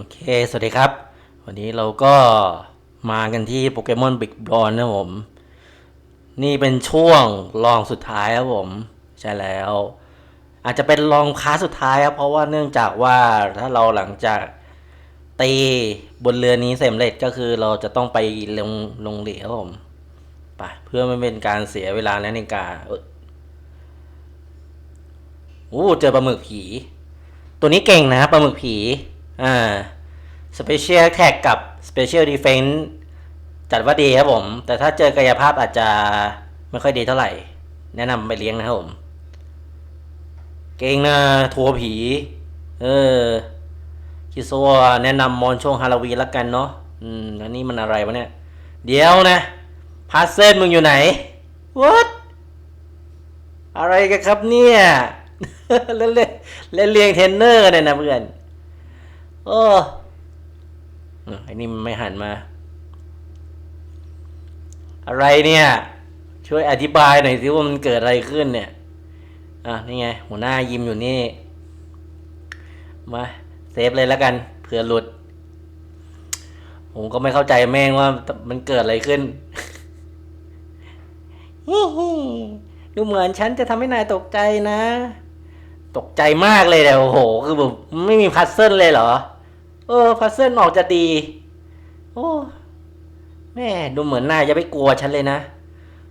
โอเค สวัสดีครับ วันนี้เราก็มากันที่โปเกมอนบิ๊กบอลนะผม นี่เป็นช่วงลองสุดท้ายครับผม ใช่แล้ว อาจจะเป็นลองคลาสสุดท้ายครับ เพราะว่าเนื่องจากว่าถ้าเราหลังจากตีบนเรือนี้เสร็จเร็จก็คือเราจะต้องไปลงลงเหลวครับผมไปเพื่อไม่เป็นการเสียเวลาและในการอ้ยโอ้เจอปลาหมึกผี ตัวนี้เก่งนะปลาหมึกผี อ่า Special Attack กับ Special Defense จัดว่าดีครับผม แต่ถ้าเจอกายภาพอาจจะไม่ค่อยดีเท่าไหร่ แนะนำไปเลี้ยงนะครับผม เก่งนะทัวร์ผี เออ คิดซะว่าแนะนำมอนช่วงฮาโลวีนละกันเนาะ อืมอันนี้มันอะไรวะเนี่ย เดี๋ยวนะพาสเซนมึงอยู่ไหน what อะไรกันครับเนี่ย เล่นเล่นเล่นเลียงเทนเนอร์เนี่ยนะเพื่อน เออไอ้นี่ไม่หันมา อะไรเนี่ย ช่วยอธิบายหน่อยสิว่ามันเกิดอะไรขึ้นเนี่ย อะนี่ไง หัวหน้ายิ้มอยู่นี่ มาเซฟเลยแล้วกันเผื่อหลุด ผมก็ไม่เข้าใจแม่งว่ามันเกิดอะไรขึ้นดูเหมือนฉันจะทำให้นายตกใจนะ ตกใจมากเลยแต่โอ้โห คือแบบไม่มีพัซเซิลเลยเหรอ เออพัซเซิลออกจะดี โอ้แม่ดูเหมือนนายจะไม่กลัวฉันเลยนะ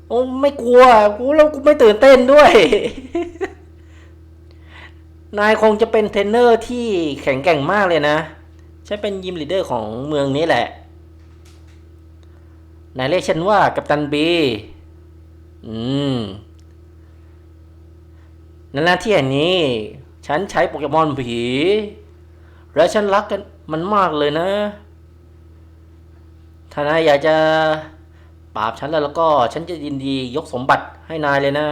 โอ้ไม่กลัวกูแล้วกูไม่ตื่นเต้นด้วย นายคงจะเป็นเทรนเนอร์ที่แข็งแกร่งมากเลยนะ ฉันเป็นยิมลีดเดอร์ของเมืองนี้แหละ นายเรียกฉันว่ากัปตันบี อืมในหน้าที่อันนี้ ฉันใช้โปเกมอนผี และฉันรักกันมันมากเลยนะถ้านายอยากจะปราบฉันแล้วแล้วก็ฉันจะยินดียกสมบัติให้นายเลยนะ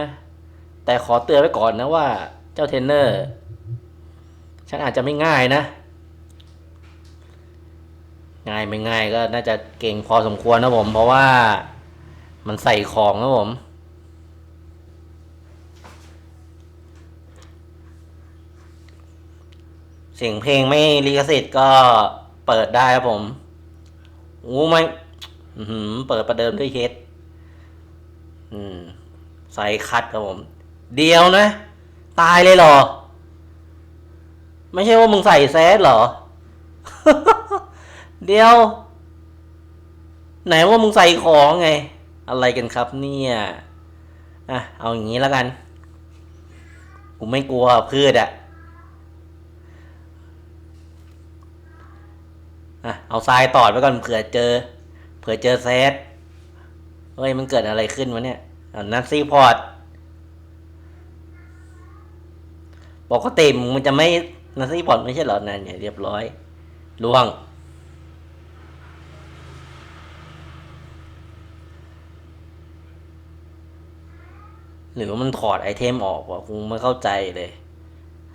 แต่ขอเตือนไว้ก่อนนะว่าเจ้าเทรนเนอร์ ฉันอาจจะไม่ง่ายนะ ง่ายไม่ง่ายก็น่าจะเก่งพอสมควรนะผม เพราะว่ามันใส่ของนะผม เสียงเพลงไม่ลิขสิทธิ์ก็เปิดได้ครับผมโอ้ไม่เปิดประเดิมด้วยเฮดใส่คัดครับผม เดียวนะ ตายเลยเหรอ ไม่ใช่ว่ามึงใส่แซดเหรอ เดียว ไหนว่ามึงใส่ของไง อะไรกันครับเนี่ยอะเอาอย่างนี้แล้วกัน กูไม่กลัวพืชอะ อะเอาทรายตอดไว้ก่อนเผื่อเจอ เผื่อเจอแซดเฮ้ยมันเกิดอะไรขึ้นวะเนี่ยอ่นัทซีพอร์ตปกติมันจะไม่นัทซีพอร์ตไม่ใช่เหรอนั่นเนี่ยเรียบร้อยล่วง หรือว่ามันถอดไอเทมออกวะกูไม่เข้าใจเลย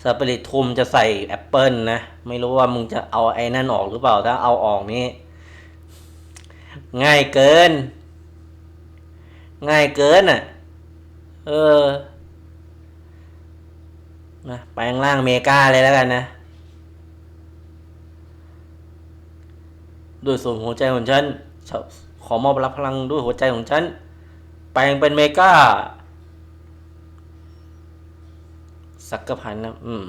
สปิริตทุมจะใส่แอป เปิลนะ ไม่รู้ว่ามึงจะเอาไอ้นั่นออกหรือเปล่า ถ้าเอาออกนี่ง่ายเกิน ง่ายเกินอะ เออ นะไปข้างล่างเมกาเลยแล้วกันนะด้วยส่วนหัวใจของฉัน ขอขอมอบรับพลังด้วยหัวใจของฉัน แปลงเป็นเมกาสักกะพันนะ อืม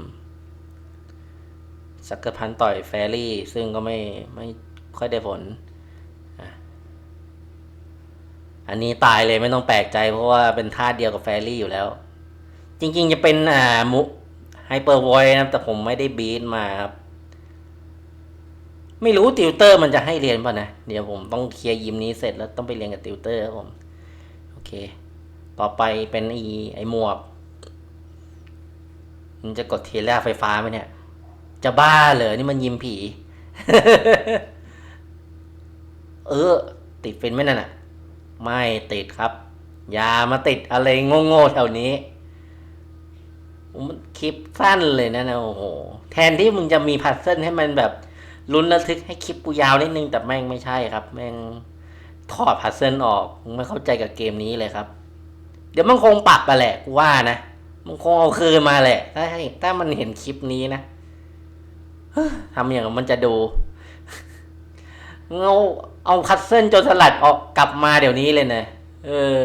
สักกะพันต่อยแฟรี่ ซึ่งก็ไม่ไม่ค่อยได้ผลอะอันนี้ตายเลยไม่ต้องแปลกใจเพราะว่าเป็นท่าเดียวกับแฟรี่อยู่แล้ว จริงๆจะเป็นอ่ามุไฮเปอร์วอยนะแต่ผมไม่ได้บีทมาครับไม่รู้ติวเตอร์มันจะให้เรียนป่ะนะ เดี๋ยวผมต้องเคลียร์ยิมนี้เสร็จแล้วต้องไปเรียนกับติวเตอร์ครับผม โอเค ต่อไปเป็นไอไอหมวก มันจะกดเทเลอร์ไฟฟ้าไหมเนี่ย จะบ้าเหรอนี่มันยิมผี เออ ติดฟินไหมนั่นอะ ไม่ติดครับ อย่ามาติดอะไรโง่ๆแถวนี้มันคลิปสั้นเลยนะนะโอ้โห แทนที่มึงจะมีพัซเซิลให้มันแบบลุ้นระทึกให้คลิปกูยาวนิดนึง แต่แม่งไม่ใช่ครับ แม่งถอดพัซเซิลออกมึงไม่เข้าใจกับเกมนี้เลยครับ เดี๋ยวมันคงปรับไปแหละกูว่านะมันคงเอาคืนมาแหละ ถ้าให้ถ้ามันเห็นคลิปนี้นะ ทำอย่างนั้นมันจะดูเอาเอาคัตเซิลจนสลัดออกกลับมาเดี๋ยวนี้เลยนะเออ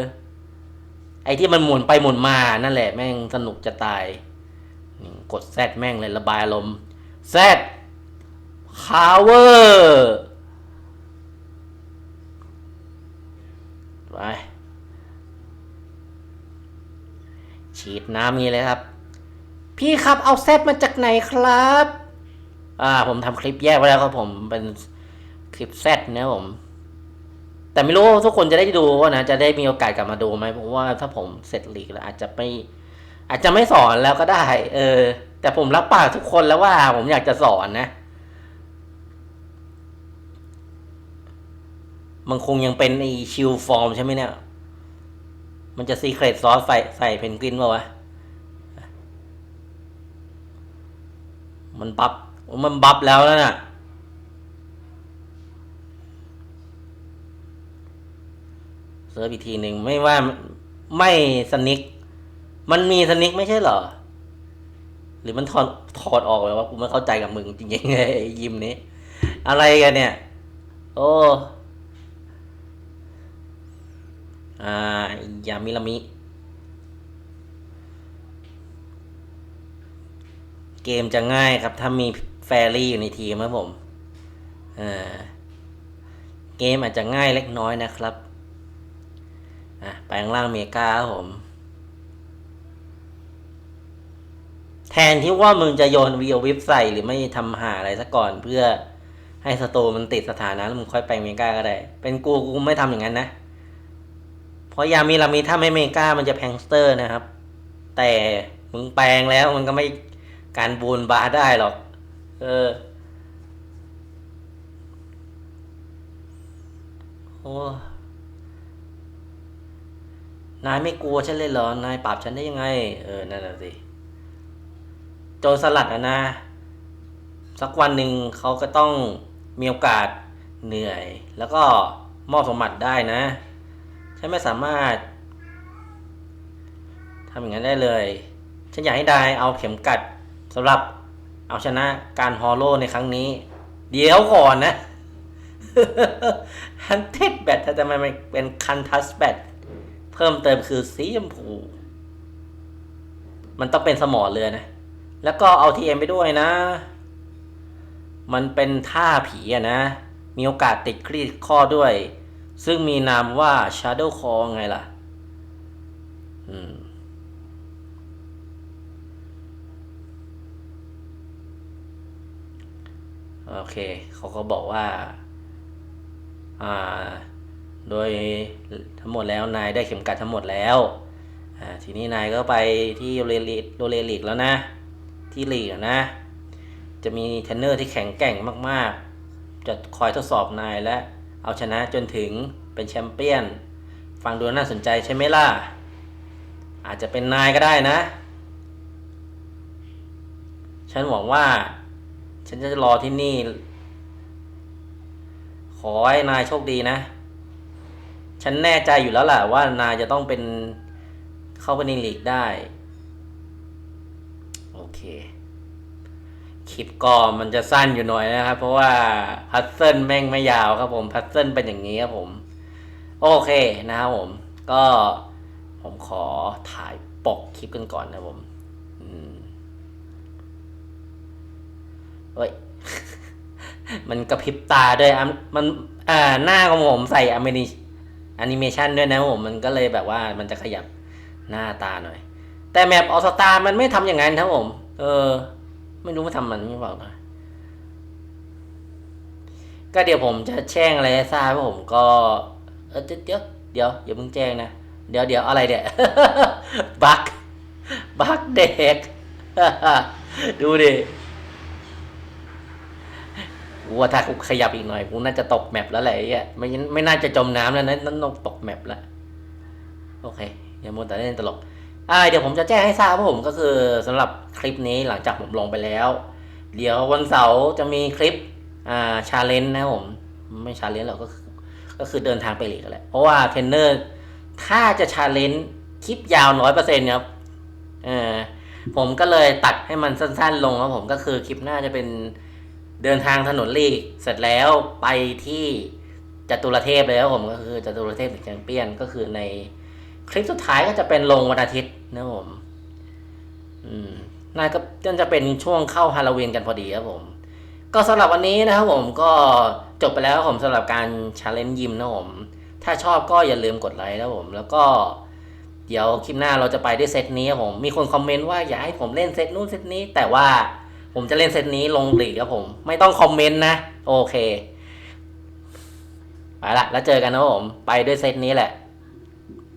ไอที่มันหมุนไปหมุนมานั่นแหละแม่งสนุกจะตายนี่กดแซดแม่งเลยระบายอารมณ์แซดคาเวอร์ไปฉีดน้ำนี้เลยครับ พี่ครับเอาแซดมาจากไหนครับ อ่า ผมทำคลิปแยกไว้แล้วครับผมเป็นคลิปแซดนะผม แต่ไม่รู้ว่าทุกคนจะได้ดูว่านะจะได้มีโอกาสกลับมาดูไหมเพราะว่าถ้าผมเสร็จลีกแล้วอาจจะไม่ อาจจะไม่สอนแล้วก็ได้ เออ แต่ผมรับปากทุกคนแล้วว่า ผมอยากจะสอนนะ มันคงยังเป็นไอชิลฟอร์มใช่ไหมเนี่ยมันจะซีเครตซอสใส่ใส่เพนกวินป่าวะ มันบัฟ มันบัฟแล้วนะน่ะเซิร์ฟอีกทีหนึ่งไม่ว่าไม่สนิก มันมีสนิกไม่ใช่เหรอ หรือมันถอดถอดออกเลยว่ากูไม่เข้าใจกับมึงจริงๆไอ้ยิมนี้ อะไรกันเนี่ย โอ้อายามิลามิ เกมจะง่ายครับถ้ามี แฟรี่อยู่ในทีมครับผมเกมอาจจะง่ายเล็กน้อยนะครับไปข้างล่างเมกาครับผม แทนที่ว่ามึงจะโยนวีโอวิฟใส่หรือไม่ทำหาอะไรซะก่อนเพื่อให้สโตมันติดสถานะแล้วมึงค่อยไปเมกาก็ได้ เป็นกูกูไม่ทำอย่างนั้นนะ เพราะยามีลามีถ้าไม่เมกามันจะแพงสเตอร์นะครับ แต่มึงแปลงแล้วมันก็ไม่การบูนบาได้หรอก เออ โอ้นายไม่กลัวฉันเลยเหรอ นายปราบฉันได้ยังไง เออ นั่นน่ะสิ โจรสลัดอะนะ สักวันหนึ่งเขาก็ต้องมีโอกาสเหนื่อย แล้วก็มอบสมบัติได้นะ ฉันไม่สามารถทำอย่างนั้นได้เลย ฉันอยากให้นายเอาเข็มกัดสำหรับ เอาชนะการฮอลโลในครั้งนี้ เดี๋ยวก่อนนะฮันเทดแบททำไมมันเป็นคันทัสแบทเพิ่มเติมคือสีชมพู มันต้องเป็นสมอเรือนะ แล้วก็เอาทีเอ็มไปด้วยนะ มันเป็นท่าผีอะนะ มีโอกาสติดครีดข้อด้วย ซึ่งมีนามว่า Shadow Call ไงล่ะ โอเค เขาก็บอกว่า อ่า โดยทั้งหมดแล้วนายได้เข็มกัดทั้งหมดแล้ว อ่า ทีนี้นายก็ไปที่โรเลลีโรเลลีกแล้วนะ ที่ลีกนะ จะมีเทรนเนอร์ที่แข็งแกร่งมาก ๆ จะคอยทดสอบนายและ เอาชนะจนถึงเป็นแชมเปี้ยน ฟังดูน่าสนใจใช่ไหมล่ะ อาจจะเป็นนายก็ได้นะ ฉันหวังว่า ฉันจะรอที่นี่ ขอให้นายโชคดีนะ ฉันแน่ใจอยู่แล้วแหละว่านายจะต้องเป็นเข้าไปในลีกได้ โอเค คลิปก็มันจะสั้นอยู่หน่อยนะครับ เพราะว่าพัซเซิลแม่งไม่ยาวครับผมพัซเซิลเป็นอย่างนี้ครับผม โอเคนะครับผม ก็ผมขอถ่ายปกคลิปกันก่อนนะผม เฮ้ย มันกระพริบตาด้วยอะมันอ่าหน้าของผมใส่อเมนิแอนิเมชันด้วยนะผมมันก็เลยแบบว่ามันจะขยับหน้าตาหน่อย แต่แมปออสตามันไม่ทำอย่างนั้นครับผม เออ ไม่รู้มาทำมันไม่บอกนะก็เดี๋ยวผมจะแช่งอะไรทราบว่าผมก็ เออเดี๋ยวเดี๋ยวเดี๋ยวอย่าเพิ่งแจ้งนะ เดี๋ยวเดี๋ยวอะไรเนี่ยบักบักเด็กดูดิ กูว่าถ้ากูขยับอีกหน่อยกูน่าจะตกแมปแล้วแหละไอ้เหี้ยไม่งั้นไม่น่าจะจมน้ำแล้วนะนั่นต้องตกแมปแล้วโอเคอย่ามัวแต่เล่นตลกอ่าเดี๋ยวผมจะแจ้งให้ทราบว่าผมก็คือสำหรับคลิปนี้หลังจากผมลงไปแล้ว เดี๋ยววันเสาร์จะมีคลิปอ่าชาเลนจ์นะผม ไม่ชาเลนจ์หรอกก็คือก็คือเดินทางไปลีกกันแหละเพราะว่าเทรนเนอร์ถ้าจะชาเลนจ์คลิปยาวน้อยเปอร์เซ็นต์ครับเออผมก็เลยตัดให้มันสั้นๆลงครับผมก็คือคลิปหน้าจะเป็น เดินทางถนนลีกเสร็จแล้วไปที่จตุรเทพเลยครับผมก็คือจตุรเทพแชมเปี้ยนก็คือในคลิปสุดท้ายก็จะเป็นลงวันอาทิตย์นะผมอืมน่าก็จะเป็นช่วงเข้าฮาโลวีนกันพอดีครับผม ก็สำหรับวันนี้นะครับผมก็จบไปแล้วครับผมสำหรับการชาเลนจ์ยิมนะผมถ้าชอบก็อย่าลืมกดไลค์นะผม แล้วก็เดี๋ยวคลิปหน้าเราจะไปด้วยเซตนี้ครับผม มีคนคอมเมนต์ว่าอยากให้ผมเล่นเซตนู้นเซตนี้แต่ว่า ผมจะเล่นเซตนี้ลงหลีกครับผม ไม่ต้องคอมเมนต์นะ โอเค ไปละแล้วเจอกันนะครับผม ไปด้วยเซตนี้แหละ